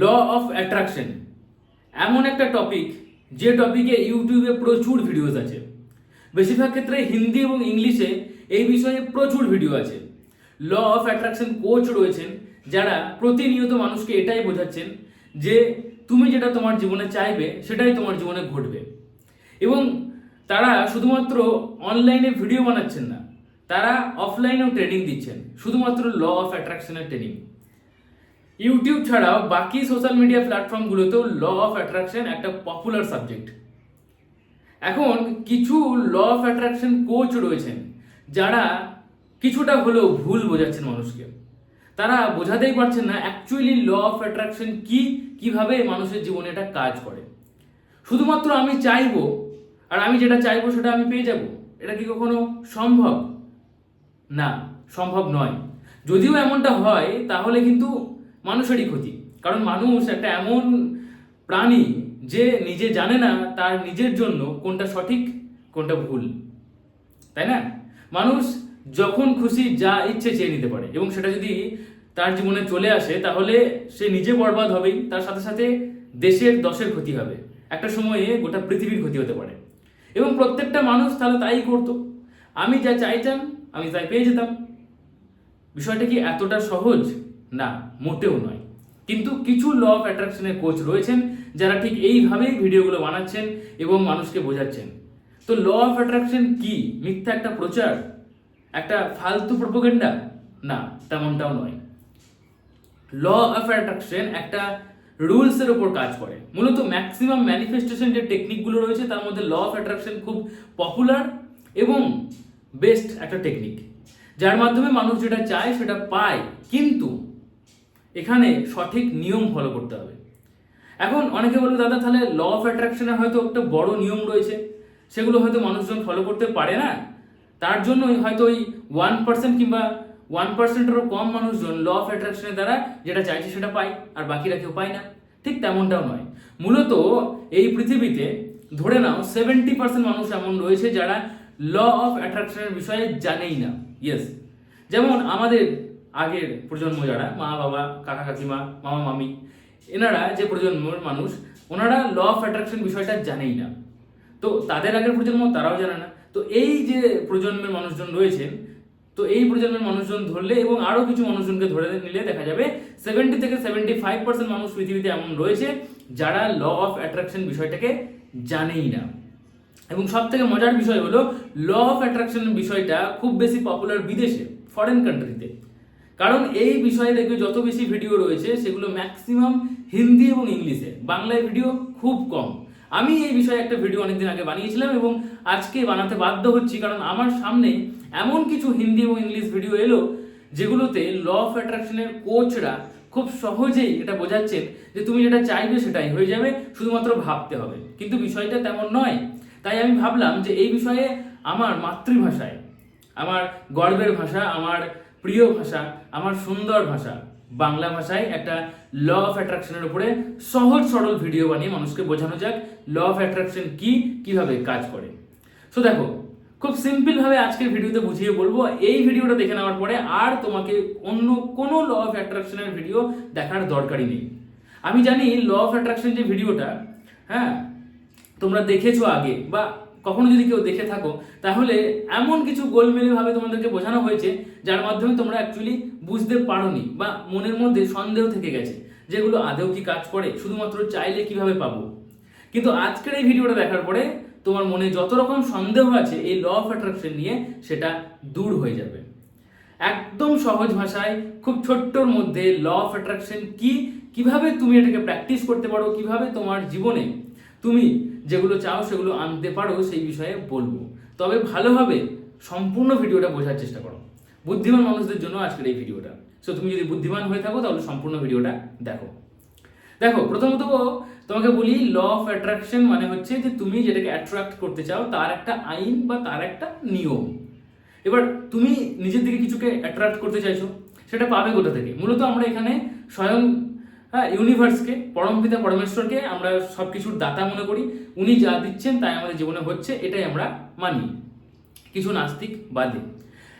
Law of attraction. এমন একটা topic, যে টপিকে ইউটিউবে প্রচুর ভিডিওস আছে। বেশিরভাগ ক্ষেত্রে হিন্দি এবং ইংলিশে এই বিষয়ে প্রচুর ভিডিও আছে। ল অফ অ্যাট্রাকশন কোচ রয়েছেন, যারা প্রতিনিয়ত মানুষকে এটাই বোঝাচ্ছেন যে তুমি যেটা তোমার জীবনে চাইবে, সেটাই তোমার জীবনে ঘটবে। এবং তারা শুধুমাত্র অনলাইনে ভিডিও বানাচ্ছেন না, তারা অফলাইনেও ট্রেনিং দিচ্ছেন, শুধুমাত্র ল অফ অ্যাট্রাকশনের ট্রেনিং। ইউটিউব ছাড়াও বাকি সোশ্যাল মিডিয়া প্ল্যাটফর্মগুলোতেও ল অফ অ্যাট্রাকশন একটা পপুলার সাবজেক্ট এখন কিছু ল অফ অ্যাট্রাকশন কোচ রয়েছেন, যারা কিছুটা হলেও ভুল বোঝাচ্ছেন মানুষকে। তারা বোঝাতেই পারছেন না অ্যাকচুয়ালি ল অফ অ্যাট্রাকশন কি, কীভাবে মানুষের জীবনে এটা কাজ করে। শুধুমাত্র আমি চাইব, আর আমি যেটা চাইব সেটা আমি পেয়ে যাব। এটা কি কখনো সম্ভব? না, সম্ভব নয়। যদিও এমনটা হয়, তাহলে কিন্তু মানুষেরই ক্ষতি। কারণ মানুষ একটা এমন প্রাণী যে নিজে জানে না তার নিজের জন্য কোনটা সঠিক, কোনটা ভুল। তাই না? মানুষ যখন খুশি যা ইচ্ছে চেয়ে নিতে পারে এবং সেটা যদি তার জীবনে চলে আসে তাহলে সে নিজে বরবাদ হবেই, তার সাথে সাথে দেশের দশের ক্ষতি হবে। একটা সময়ে গোটা পৃথিবীর ক্ষতি হতে পারে। এবং প্রত্যেকটা মানুষ তাহলে তাই করতো। আমি যা চাইতাম, আমি তাই পেয়ে যেতাম। বিষয়টা কি এতটা সহজ? না, মোটেও নয়। কিন্তু কিছু ল অফ অ্যাট্রাকশনের কোচ রয়েছেন যারা ঠিক এইভাবেই ভিডিওগুলো বানাচ্ছেন এবং মানুষকে বোঝাচ্ছেন। তো ল অফ অ্যাট্রাকশন কি? মিথ্যা একটা প্রচার? একটা ফালতু প্রপোগেন্ডা না, তেমনটাও নয়। ল অফ অ্যাট্রাকশন একটা রুলসের ওপর কাজ করে। মূলত ম্যাক্সিমাম ম্যানিফেস্টেশন যে টেকনিকগুলো রয়েছে, তার মধ্যে ল অফ অ্যাট্রাকশন খুব পপুলার এবং বেস্ট একটা টেকনিক যার মাধ্যমে মানুষ যেটা চায়, সেটা পায়। কিন্তু এখানে সঠিক নিয়ম ফলো করতে হবে। এখন অনেকে বলবে দাদা, তাহলে ল অফ অ্যাট্রাকশনের হয়তো একটা বড় নিয়ম রয়েছে। সেগুলো হয়তো মানুষজন ফলো করতে পারে না। তার জন্যই হয়তো ওই ওয়ান পার্সেন্ট কিংবা ওয়ান পার্সেন্টেরও কম মানুষজন ল অফ অ্যাট্রাকশনের দ্বারা যেটা চাইছে সেটা পায়, আর বাকিরা কেউ পায় না। ঠিক তেমনটাও নয়। মূলত এই পৃথিবীতে ধরে নাও সেভেন্টি পার্সেন্ট মানুষ এমন রয়েছে যারা ল অফ অ্যাট্রাকশনের বিষয়ে জানেই না। ইয়েস যেমন আমাদের আগের প্রজন্ম যারা, মা, বাবা, কাকা, কাকিমা, মামা, মামি, এনারা যে প্রজন্মের মানুষ, ওনারা ল অফ অ্যাট্রাকশন বিষয়টা জানেই না। তো তাদের আগের প্রজন্ম তারাও জানে না। তো এই যে প্রজন্মের মানুষজন রয়েছেন, তো এই প্রজন্মের মানুষজন ধরলে এবং আরও কিছু মানুষজনকে ধরে নিলে দেখা যাবে সেভেন্টি থেকে সেভেন্টি ফাইভ পার্সেন্ট মানুষ পৃথিবীতে এমন রয়েছে যারা ল অফ অ্যাট্রাকশন বিষয়টাকে জানেই না। এবং সব থেকে মজার বিষয় হলো ল অফ অ্যাট্রাকশন বিষয়টা খুব বেশি পপুলার বিদেশে ফরেন কান্ট্রিতে কারণ এই বিষয়ে দেখবে যত বেশি ভিডিও রয়েছে, সেগুলো ম্যাক্সিমাম হিন্দি এবং ইংলিশে। বাংলায় ভিডিও খুব কম। আমি এই বিষয়ে একটা ভিডিও অনেকদিন আগে বানিয়েছিলাম এবং আজকে বানাতে বাধ্য হচ্ছি কারণ আমার সামনে এমন কিছু হিন্দি এবং ইংলিশ ভিডিও এলো, যেগুলোতে ল অফ অ্যাট্রাকশনের কোচরা খুব সহজেই এটা বোঝাচ্ছেন যে তুমি যেটা চাইবে সেটাই হয়ে যাবে, শুধুমাত্র ভাবতে হবে। কিন্তু বিষয়টা তেমন নয়। তাই আমি ভাবলাম যে এই বিষয়ে আমার মাতৃভাষায়, আমার গর্বের ভাষা, আমার প্রিয় ভাষা, আমার সুন্দর ভাষা। বাংলা ভাষায় একটা ল অফ অ্যাট্রাকশনের উপরে সহজ সরল ভিডিও বানিয়ে মানুষকে বোঝানো যাক ল অফ অ্যাট্রাকশন কি, কীভাবে কাজ করে। সো দেখো, খুব সিম্পল ভাবে আজকের ভিডিওতে বুঝিয়ে বলব, এই ভিডিওটা দেখে নেওয়ার পরে আর তোমাকে অন্য কোনো ল অফ অ্যাট্রাকশনের ভিডিও দেখার দরকারই নেই। আমি জানি ল অফ অ্যাট্রাকশন যে ভিডিওটা হ্যাঁ তোমরা দেখেছ আগে বা কখনো যদি কেউ দেখে থাকো, তাহলে এমন কিছু গোলমেলে ভাবে তোমাদেরকে বোঝানো হয়েছে, যার মাধ্যমে তোমরা অ্যাকচুয়ালি বুঝতে পারোনি বা মনের মধ্যে সন্দেহ থেকে গেছে যেগুলো আদেও কি কাজ করে, শুধুমাত্র চাইলে কীভাবে পাবো। কিন্তু আজকের এই ভিডিওটা দেখার পরে তোমার মনে যত রকম সন্দেহ আছে, এই ল অফ অ্যাট্রাকশন নিয়ে সেটা দূর হয়ে যাবে। একদম সহজ ভাষায়, খুব ছোট্টর মধ্যে ল অফ অ্যাট্রাকশন কি, কীভাবে তুমি এটাকে প্র্যাকটিস করতে পারো, কীভাবে তোমার জীবনে তুমি যেগুলো চাও সেগুলো আনতে পারো, সেই বিষয়ে বলব। তবে ভালোভাবে সম্পূর্ণ ভিডিওটা বোঝার চেষ্টা করো। বুদ্ধিমান মানুষদের জন্য আজকের এই ভিডিওটা। সো তুমি যদি বুদ্ধিমান হয়ে থাকো, তাহলে সম্পূর্ণ ভিডিওটা দেখো। দেখো, প্রথমত তোমাকে বলি ল অফ অ্যাট্রাকশন মানে হচ্ছে যে তুমি যেটাকে অ্যাট্রাক্ট করতে চাও, তার একটা আইন বা তার একটা নিয়ম। এবার তুমি নিজের দিকে কিছুকে অ্যাট্রাক্ট করতে চাইছো, সেটা পাবে কোথা থেকে? মূলত আমরা এখানে স্বয়ং হ্যাঁ ইউনিভার্সকে পরমপিতা পরমেশ্বরকে আমরা সব কিছুর দাতা মনে করি। উনি যা দিচ্ছেন তাই আমাদের জীবনে হচ্ছে, এটাই আমরা মানি। কিছু নাস্তিক বাদে।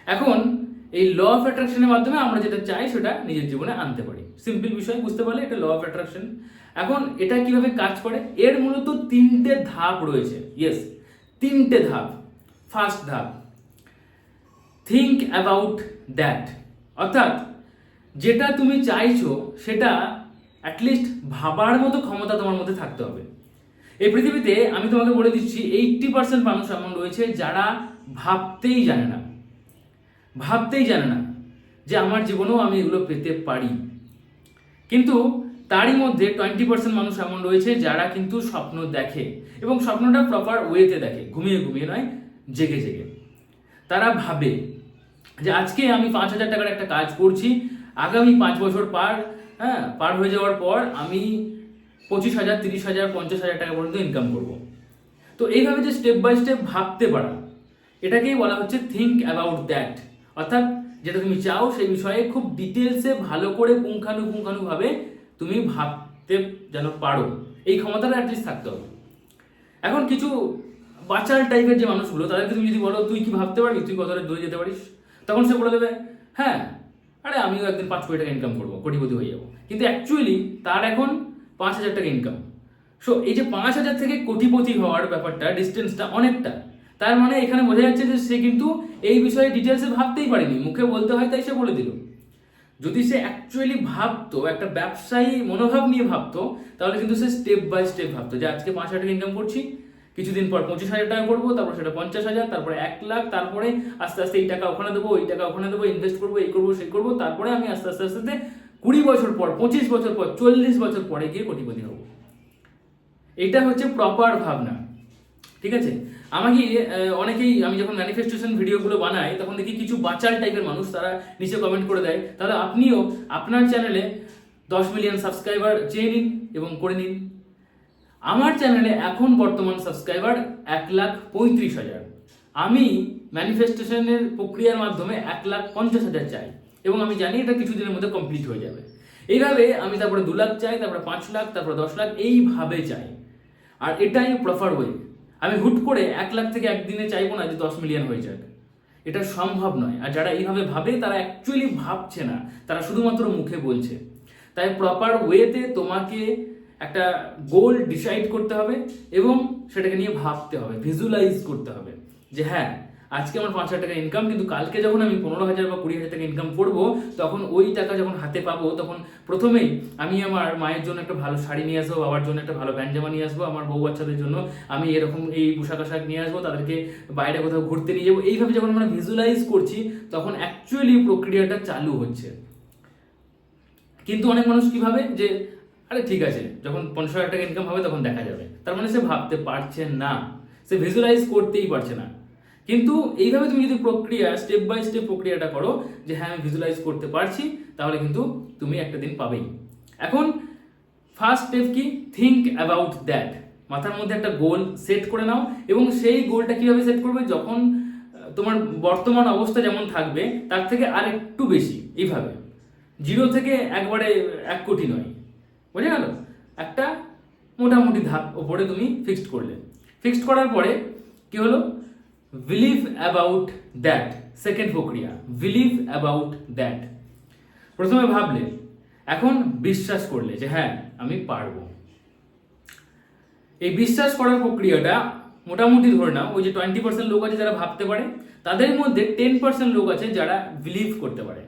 এখন, এই ল অফ অ্যাট্রাকশনের মাধ্যমে আমরা যেটা চাই, সেটা নিজের জীবনে আনতে পারি। সিম্পল বিষয়, বুঝতে পারলে এটা ল অফ অ্যাট্রাকশন এখন, এটা কীভাবে কাজ করে? এর মূলত তিনটে ধাপ রয়েছে। ইয়েস তিনটে ধাপ। ফার্স্ট ধাপ। থিঙ্ক অ্যাবাউট দ্যাট অর্থাৎ, যেটা তুমি চাইছো, সেটা অ্যাটলিস্ট ভাবার মতো ক্ষমতা তোমার মধ্যে থাকতে হবে। এই পৃথিবীতে আমি তোমাকে বলে দিচ্ছি এইটটি পার্সেন্ট মানুষ এমন রয়েছে যারা ভাবতেই জানে না। ভাবতেই জানে না যে আমার জীবনেও আমি এগুলো পেতে পারি। কিন্তু তারই মধ্যে টোয়েন্টি পার্সেন্ট মানুষ এমন রয়েছে যারা কিন্তু স্বপ্ন দেখে এবং স্বপ্নটা প্রপার ওয়েতে দেখে, ঘুমিয়ে ঘুমিয়ে নয়, জেগে জেগে। তারা ভাবে যে আজকে আমি পাঁচ হাজার টাকার একটা কাজ করছি, আগামী পাঁচ বছর পার হ্যাঁ পার হয়ে যাওয়ার পর আমি পঁচিশ হাজার, তিরিশ হাজার, পঞ্চাশ হাজার টাকা পর্যন্ত ইনকাম করব। তো এইভাবে যে স্টেপ বাই স্টেপ ভাবতে পারা, এটাকেই বলা হচ্ছে থিঙ্ক অ্যাবাউট দ্যাট অর্থাৎ যেটা তুমি চাও সেই বিষয়ে খুব ডিটেলসে ভালো করে পুঙ্খানুপুঙ্খানুভাবে তুমি ভাবতে যেন পারো। এই ক্ষমতাটা অ্যাটলিস্ট থাকতে হবে। এখন কিছু বাচাল টাইপের যে মানুষগুলো, তাদেরকে তুমি যদি বলো, তুই কি ভাবতে পারবি? তুই কতটা দূরে যেতে পারিস? তখন সে বলে দেবে হ্যাঁ আরে আমিও একদিন পাঁচ কোটি টাকা ইনকাম করব, কোটিপতি হয়ে যাব। কিন্তু অ্যাকচুয়ালি তার এখন পাঁচ হাজার টাকা ইনকাম সো এই যে পাঁচ হাজার থেকে কোটিপতি হওয়ার ব্যাপারটা ডিস্টেন্সটা অনেকটা। তার মানে এখানে বোঝা যাচ্ছে যে সে কিন্তু এই বিষয়ে ডিটেলসে ভাবতেই পারেনি। মুখে বলতে হয় তাই সে বলে দিল। যদি সে অ্যাকচুয়ালি ভাবতো, একটা ব্যবসায়ী মনোভাব নিয়ে ভাবতো, তাহলে কিন্তু সে স্টেপ বাই স্টেপ ভাবতো যে আজকে পাঁচ হাজার টাকা ইনকাম করছি কিছুদিন পর পঁচিশ হাজার টাকা করব, তারপর সেটা পঞ্চাশ হাজার, তারপরে এক লাখ, তারপরে আস্তে আস্তে এই টাকা ওখানে দেবো ওই টাকা ওখানে দেবো ইনভেস্ট করব, এই করব, সেই করব, তারপরে আমি আস্তে আস্তে আস্তে কুড়ি বছর পর, পঁচিশ বছর পর, চল্লিশ বছর পরে গিয়ে কোটিপতি হব। এটা হচ্ছে প্রপার ভাবনা, ঠিক আছে? আমাকে অনেকেই আমি যখন ম্যানিফেস্টেশন ভিডিওগুলো বানাই, তখন দেখি কিছু বাচাল টাইপের মানুষ তারা নিচে কমেন্ট করে দেয়। তাহলে আপনিও আপনার চ্যানেলে দশ মিলিয়ন সাবস্ক্রাইবার চেয়ে নিন এবং করে নিন। আমার চ্যানেলে এখন বর্তমান সাবস্ক্রাইবার এক লাখ পঁয়ত্রিশ হাজার। আমি ম্যানিফেস্টেশনের প্রক্রিয়ার মাধ্যমে এক লাখ পঞ্চাশ হাজার চাই এবং আমি জানি এটা কিছুদিনের মধ্যে কমপ্লিট হয়ে যাবে। এইভাবে আমি তারপরে দু লাখ চাই, তারপরে পাঁচ লাখ, তারপরে দশ লাখ, এইভাবে চাই। আর এটাই প্রপার ওয়ে আমি হুট করে এক লাখ থেকে একদিনে চাইব না যে দশ মিলিয়ন হয়ে যাক। এটা সম্ভব নয়। আর যারা এইভাবে ভাবে, তারা অ্যাকচুয়ালি ভাবছে না। তারা শুধুমাত্র মুখে বলছে। তাই প্রপার ওয়েতে তোমাকে একটা গোল ডিসাইড করতে হবে এবং সেটাকে নিয়ে ভাবতে হবে ভিজুয়ালাইজ করতে হবে যে হ্যাঁ আজকে আমার পাঁচ হাজার টাকা ইনকাম কিন্তু কালকে যখন আমি পনেরো হাজার বা কুড়ি হাজার টাকা ইনকাম করব, তখন ওই টাকা যখন হাতে পাবো, তখন প্রথমেই আমি আমার মায়ের জন্য একটা ভালো শাড়ি নিয়ে আসব, বাবার জন্য একটা ভালো প্যান্ট জামা নিয়ে আসব, আমার বউ বাচ্চাদের জন্য আমি এরকম এই পোশাক আশাক নিয়ে আসব, তাদেরকে বাইরে কোথাও ঘুরতে নিয়ে যাব। এইভাবে যখন আমরা ভিজুয়ালাইজ করছি, তখন অ্যাকচুয়ালি প্রক্রিয়াটা চালু হচ্ছে। কিন্তু অনেক মানুষ কি ভাবে? যে আরে ঠিক আছে, যখন পঞ্চাশ হাজার টাকা ইনকাম হবে তখন দেখা যাবে। তার মানে সে ভাবতে পারছে না। সে ভিজুয়ালাইজ করতেই পারছে না। কিন্তু এইভাবে তুমি যদি প্রক্রিয়া স্টেপ বাই স্টেপ প্রক্রিয়াটা করো, যে হ্যাঁ আমি ভিজুয়ালাইজ করতে পারছি, তাহলে কিন্তু তুমি একটা দিন পাবেই। এখন ফার্স্ট স্টেপ কি? থিঙ্ক অ্যাবাউট দ্যাট মাথার মধ্যে একটা গোল সেট করে নাও এবং সেই গোলটা কীভাবে সেট করবে? যখন তোমার বর্তমান অবস্থা যেমন থাকবে, তার থেকে আর একটু বেশি। এইভাবে। জিরো থেকে একবারে এক কোটি নয়। বুঝে গেল? একটা মোটামুটি ধাপ ওপরে তুমি ফিক্সড করলে। ফিক্সড করার পরে কি হলো? বিলিভ অ্যাবাউট দ্যাট সেকেন্ড প্রক্রিয়া। বিলিভ অ্যাবাউট দ্যাট প্রথমে ভাবলে, এখন বিশ্বাস করলে যে হ্যাঁ আমি পারব। এই বিশ্বাস করার প্রক্রিয়াটা মোটামুটি ধরে নাও, ওই যে টোয়েন্টি পার্সেন্ট লোক আছে যারা ভাবতে পারে, তাদের মধ্যে টেন পার্সেন্ট লোক আছে যারা বিলিভ করতে পারে।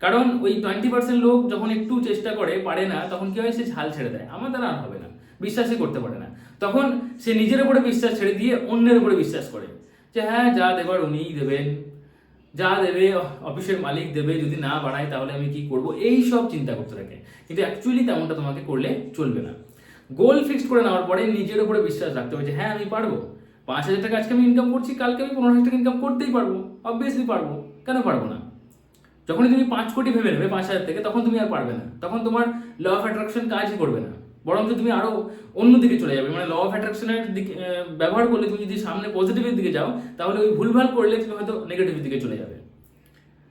কারণ ওই টোয়েন্টি পার্সেন্ট লোক যখন একটু চেষ্টা করে, পারে না, তখন কি হয়? সে ঝাল ছেড়ে দেয়। আমার দ্বারা আর হবে না। বিশ্বাসই করতে পারে না। তখন সে নিজের উপরে বিশ্বাস ছেড়ে দিয়ে অন্যের উপরে বিশ্বাস করে। যে হ্যাঁ যা দেবার উনিই দেবেন। যা দেবে অফিসের মালিক দেবে, যদি না বাড়ায় তাহলে আমি কি করব? এই সব চিন্তা করতে থাকে। কিন্তু অ্যাকচুয়ালি তেমনটা তোমাকে করলে চলবে না। গোল ফিক্সড করে নেওয়ার পরে নিজের উপরে বিশ্বাস রাখতে হবে যে হ্যাঁ আমি পারব। পাঁচ হাজার টাকা আজকে আমি ইনকাম করছি, কালকে আমি পনেরো হাজার টাকা ইনকাম করতেই পারব। অবভিয়াসলি পারব। কেন পারব না? যখনই তুমি পাঁচ কোটি ভেবে নেবে, পাঁচ হাজার থেকে, তখন তুমি আর পারবে না। তখন তোমার ল অফ অ্যাট্রাকশন কাজই করবে না। বরঞ্চ তুমি আরও অন্য দিকে চলে যাবে। মানে ল অফ অ্যাট্রাকশনের দিকে ব্যবহার করলে তুমি যদি সামনে পজিটিভের দিকে যাও, তাহলে ওই ভুলভাল করলে তুমি হয়তো নেগেটিভের দিকে চলে যাবে।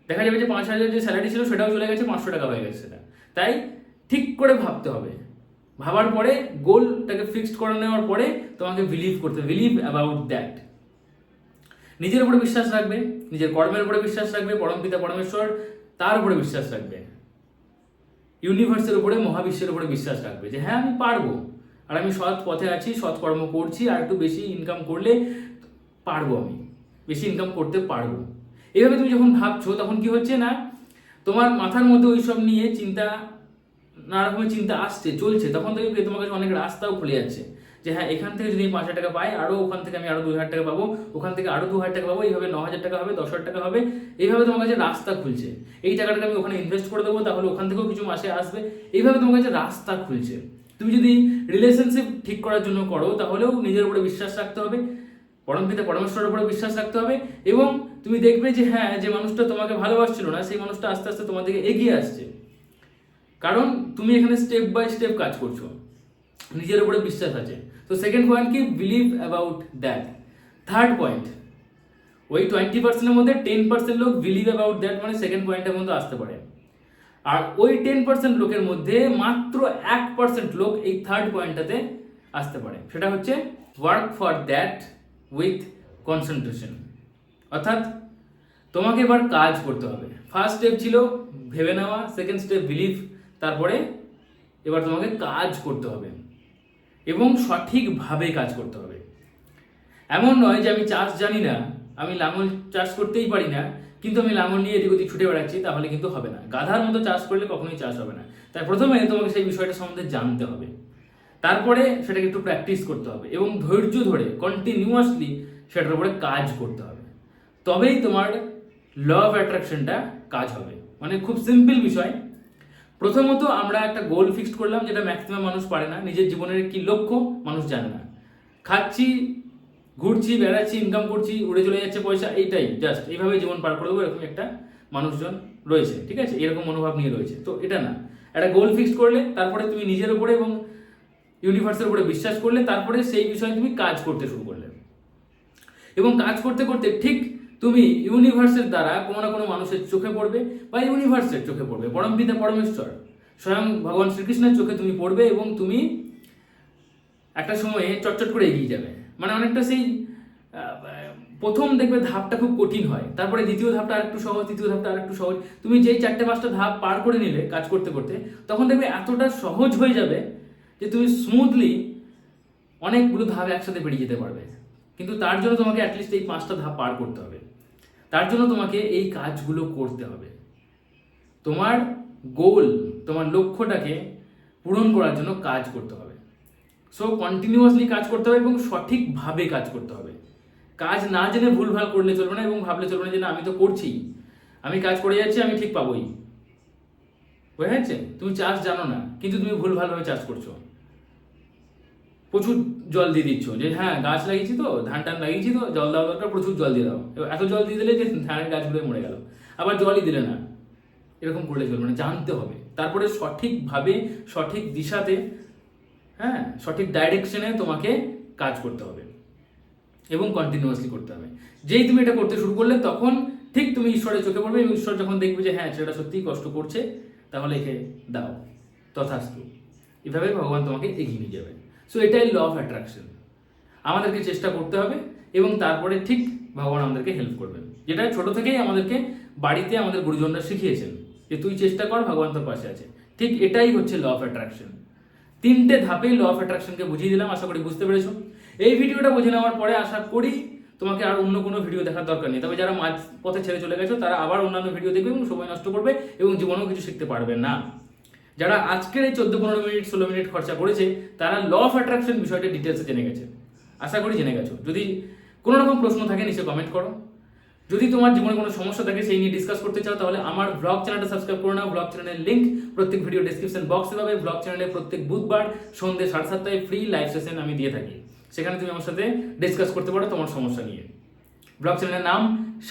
দেখা যাবে যে পাঁচ হাজার যে স্যালারি ছিল, সেটাও চলে গেছে, পাঁচশো টাকা হয়ে গেছে সেটা। তাই ঠিক করে ভাবতে হবে। ভাবার পরে গোলটাকে ফিক্সড করে নেওয়ার পরে তোমাকে বিলিভ করতে বিলিভ অ্যাবাউট দ্যাট নিজের উপরে বিশ্বাস রাখবে। নিজের কর্মের উপরে বিশ্বাস রাখবে, পরম পিতা পরমেশ্বর, তার উপরে বিশ্বাস রাখবে। ইউনিভার্সের উপরে, মহাবিশ্বের উপরে বিশ্বাস রাখবে যে হ্যাঁ আমি পারব। আর আমি সৎ পথে আছি, সৎ কর্ম করছি, আর একটু বেশি ইনকাম করলে পারব আমি। বেশি ইনকাম করতে পারব। এইভাবে তুমি যখন ভাবছ, তখন কি হচ্ছে না? তোমার মাথার মধ্যে ওইসব নিয়ে চিন্তা, নানা রকমের চিন্তা আসছে, চলছে। তখন দেখবে তোমার কাছে অনেক রাস্তাও খুলে যাচ্ছে। যে হ্যাঁ এখান থেকে যদি পাঁচ হাজার টাকা পাই আরও ওখান থেকে আমি আরও দু হাজার টাকা পাবো, ওখান থেকে আরও দু হাজার টাকা পাবো, এইভাবে ন হাজার টাকা হবে, দশ হাজার টাকা হবে, এইভাবে তোমার কাছে রাস্তা খুলছে। এই টাকাটাকে আমি ওখানে ইনভেস্ট করে দেবো, তাহলে ওখান থেকেও কিছু মাসে আসবে, এইভাবে তোমার কাছে রাস্তা খুলছে। তুমি যদি রিলেশনশিপ ঠিক করার জন্য করো, তাহলেও নিজের উপরে বিশ্বাস রাখতে হবে, পরমপিতা পরমেশ্বরের উপরে বিশ্বাস রাখতে হবে, এবং তুমি দেখবে যে হ্যাঁ যে মানুষটা তোমাকে ভালোবাসছিল না, সেই মানুষটা আস্তে আস্তে তোমার দিকে এগিয়ে আসছে। কারণ তুমি এখানে স্টেপ বাই স্টেপ কাজ করছ। নিজের উপরে বিশ্বাস আছে। তো সেকেন্ড পয়েন্ট কি believe about that third point ওই টোয়েন্টি পার্সেন্টের মধ্যে টেন পার্সেন্ট লোক বিলিভ অ্যাবাউট দ্যাট মানে সেকেন্ড পয়েন্টের মধ্যে আসতে পারে। আর ওই টেন পার্সেন্ট লোকের মধ্যে মাত্র এক পার্সেন্ট লোক এই থার্ড পয়েন্টটাতে আসতে পারে। সেটা হচ্ছে work for that with concentration অর্থাৎ তোমাকে এবার কাজ করতে হবে। ফার্স্ট স্টেপ ছিল ভেবে নেওয়া সেকেন্ড স্টেপ বিলিভ তারপরে এবার তোমাকে কাজ করতে হবে। এবং সঠিকভাবে কাজ করতে হবে। এমন নয় যে আমি চাষ জানি না, আমি লাঙল চাষ করতেই পারি না, কিন্তু আমি লাঙল নিয়ে এদিক ওদিক ছুটে বেড়াচ্ছি, তাহলে কিন্তু হবে না। গাধার মতো চাষ করলে কখনোই চাষ হবে না। তাই প্রথমে তোমাকে সেই বিষয়টা সম্বন্ধে জানতে হবে। তারপরে সেটাকে একটু প্র্যাকটিস করতে হবে এবং ধৈর্য ধরে কন্টিনিউয়াসলি সেটার উপরে কাজ করতে হবে। তবেই তোমার ল অফ অ্যাট্রাকশনটা কাজ হবে। মানে খুব সিম্পল বিষয় প্রথমত আমরা একটা গোল ফিক্সড করলাম যেটা ম্যাক্সিমাম মানুষ পারে না, নিজের জীবনের কি লক্ষ্য মানুষ জানে না। খাচ্ছি, ঘুরছি, বেড়াচ্ছি ইনকাম করছি, উড়ে চলে যাচ্ছে পয়সা, এইটাই জাস্ট এইভাবে জীবন পার করে দেবো, এরকম একটা মানুষজন রয়েছে, ঠিক আছে? এরকম মনোভাব নিয়ে রয়েছে, তো এটা না। একটা গোল ফিক্সড করলে, তারপরে তুমি নিজের উপরে এবং ইউনিভার্সের উপরে বিশ্বাস করলে, তারপরে সেই বিষয়ে তুমি কাজ করতে শুরু করলে। এবং কাজ করতে করতে ঠিক তুমি ইউনিভার্সের দ্বারা কোনো না কোনো মানুষের চোখে পড়বে বা ইউনিভার্সের চোখে পড়বে। পরম পিতা পরমেশ্বর। স্বয়ং ভগবান শ্রীকৃষ্ণের চোখে তুমি পড়বে এবং তুমি একটা সময়ে চটচট করে এগিয়ে যাবে। মানে অনেকটা সেই প্রথম দেখবে ধাপটা খুব কঠিন হয়। তারপরে দ্বিতীয় ধাপটা আরেকটু সহজ, তৃতীয় ধাপটা আরেকটু সহজ। তুমি যেই চারটে পাঁচটা ধাপ পার করে নিলে কাজ করতে করতে, তখন দেখবে এতটা সহজ হয়ে যাবে যে তুমি স্মুথলি অনেকগুলো ধাপ একসাথে বেরিয়ে যেতে পারবে। কিন্তু তার জন্য তোমাকে অ্যাটলিস্ট এই পাঁচটা ধাপ পার করতে হবে। তার জন্য তোমাকে এই কাজগুলো করতে হবে। তোমার গোল তোমার লক্ষ্যটাকে পূরণ করার জন্য কাজ করতে হবে। সো কন্টিনিউয়াসলি কাজ করতে হবে এবং সঠিকভাবে কাজ করতে হবে। কাজ না জেনে ভুলভাল করলে চলবে না এবং ভাবলে চলবে না যে না, আমি তো করছি। আমি কাজ করে যাচ্ছি, আমি ঠিক পাবোই। বোঝা যাচ্ছে? তুমি চাষ জানো না, কিন্তু তুমি ভুলভালভাবে চাষ করছ। প্রচুর জল দিয়ে দিচ্ছ। যে হ্যাঁ গাছ লাগিয়েছি তো ধান টান লাগিয়েছি তো, জল দেওয়া দরকার, প্রচুর জল দিয়ে দাও। এবার এত জল দিয়ে দিলে যে ধানের গাছগুলো মরে গেল। আবার জলই দিলে না। এরকম করলে চলবে না, জানতে হবে। তারপরে সঠিকভাবে, সঠিক দিশাতে হ্যাঁ সঠিক ডাইরেকশনে তোমাকে কাজ করতে হবে। এবং কন্টিনিউয়াসলি করতে হবে। যেই তুমি এটা করতে শুরু করলে, তখন ঠিক তুমি ঈশ্বরের চোখে পড়বে এবং ঈশ্বর যখন দেখবে যে হ্যাঁ ছেলেটা সত্যিই কষ্ট করছে, তাহলে একে দাও। তথাস্তু। এভাবে ভগবান তোমাকে এগিয়ে নিয়ে যাবে সো এটাই ল অফ অ্যাট্রাকশন আমাদেরকে চেষ্টা করতে হবে এবং তারপরে ঠিক ভগবান আমাদেরকে হেল্প করবেন। যেটা ছোট থেকেই আমাদেরকে বাড়িতে আমাদের গুরুজনরা শিখিয়েছেন যে, তুই চেষ্টা কর, ভগবান তোর পাশে আছে। ঠিক এটাই হচ্ছে ল অফ অ্যাট্রাকশন তিনটে ধাপেই ল অফ অ্যাট্রাকশনকে বুঝিয়ে দিলাম, আশা করি বুঝতে পেরেছ। এই ভিডিওটা বুঝে নেওয়ার পরে আশা করি তোমাকে আর অন্য কোনো ভিডিও দেখার দরকার নেই। তবে যারা মাঝ পথে ছেড়ে চলে গেছো, তারা আবার অন্যান্য ভিডিও দেখবে এবং সময় নষ্ট করবে এবং জীবনেও কিছু শিখতে পারবে না। যারা আজকের এই চোদ্দ পনেরো মিনিট, ষোলো মিনিট খরচা করেছে, তারা ল অফ অ্যাট্রাকশন বিষয়টা ডিটেলসে জেনে গেছে। আশা করি জেনে গেছো। যদি কোনো রকম প্রশ্ন থাকে নিচে কমেন্ট করো। যদি তোমার জীবনে কোনো সমস্যা থাকে, সেই নিয়ে ডিসকাস করতে চাও, তাহলে আমার ব্লগ চ্যানেলটা সাবস্ক্রাইব করে নাও ব্লগ চ্যানেলের লিঙ্ক প্রত্যেক ভিডিও ডিসক্রিপশন বক্সে পাবে। ব্লগ চ্যানেলে প্রত্যেক বুধবার সন্ধ্যে সাড়ে সাতটায় ফ্রি লাইভ সেশন আমি দিয়ে থাকি। সেখানে তুমি আমার সাথে ডিসকাস করতে পারো তোমার সমস্যা নিয়ে। ব্লগ চ্যানেলের নাম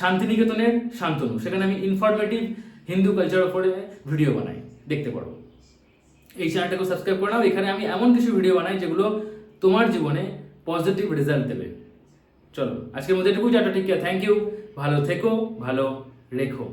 শান্তিনিকেতনের শান্তনু। সেখানে আমি ইনফরমেটিভ হিন্দু কালচার ওপরে ভিডিও বানাই। দেখতে পারো। এই চ্যানেলটাকে সাবস্ক্রাইব করে নাও। এখানে আমি এমন কিছু ভিডিও বানাই যেগুলো তোমার জীবনে পজিটিভ রেজাল্ট দেবে। চলো, আজকের মধ্যে এটুকু চাটা ঠিক আছে থ্যাংক ইউ ভালো থেকো, ভালো রেখো।